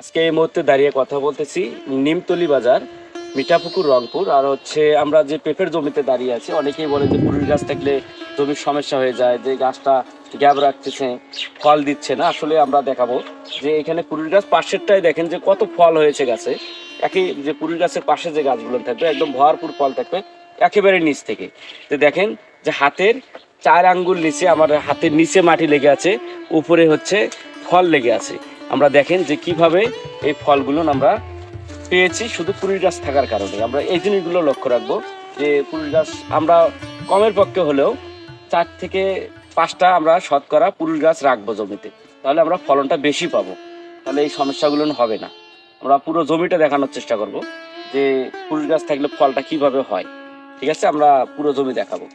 আজকে এই মুহূর্তে দাঁড়িয়ে কথা বলতেছি নিমতলি বাজার, মিঠাপুকুর, রংপুর। আর হচ্ছে আমরা যে পেঁপের জমিতে দাঁড়িয়ে আছি, অনেকেই বলে যে পুরুষ গাছ থাকলে জমির সমস্যা হয়ে যায়, যে গাছটা গ্যাপ রাখতেছে, ফল দিচ্ছে না। আসলে আমরা দেখাবো যে এখানে পুরুষ গাছ পাশেরটাই দেখেন যে কত ফল হয়েছে গাছে। একই যে পুরুষ গাছের পাশে যে গাছগুলো থাকবে, একদম ভরপুর ফল থাকবে, একেবারে নিচ থেকে। তো দেখেন যে হাতের চার আঙ্গুল নিচে, আমার হাতের নিচে মাটি লেগে আছে, উপরে হচ্ছে ফল লেগে আছে। আমরা দেখেন যে কীভাবে এই ফলগুলো আমরা পেয়েছি, শুধু পুরুষ গাছ থাকার কারণে। আমরা এই জিনিসগুলো লক্ষ্য রাখব যে পুরুষ গাছ আমরা কমের পক্ষে হলেও চার থেকে পাঁচটা আমরা শতকরা পুরুষ গাছ রাখব জমিতে। তাহলে আমরা ফলনটা বেশি পাবো। তাহলে এই সমস্যাগুলো হবে না। আমরা পুরো জমিটা দেখানোর চেষ্টা করব যে পুরুষ গাছ থাকলে ফলটা কীভাবে হয়। ঠিক আছে? আমরা পুরো জমি দেখাবো।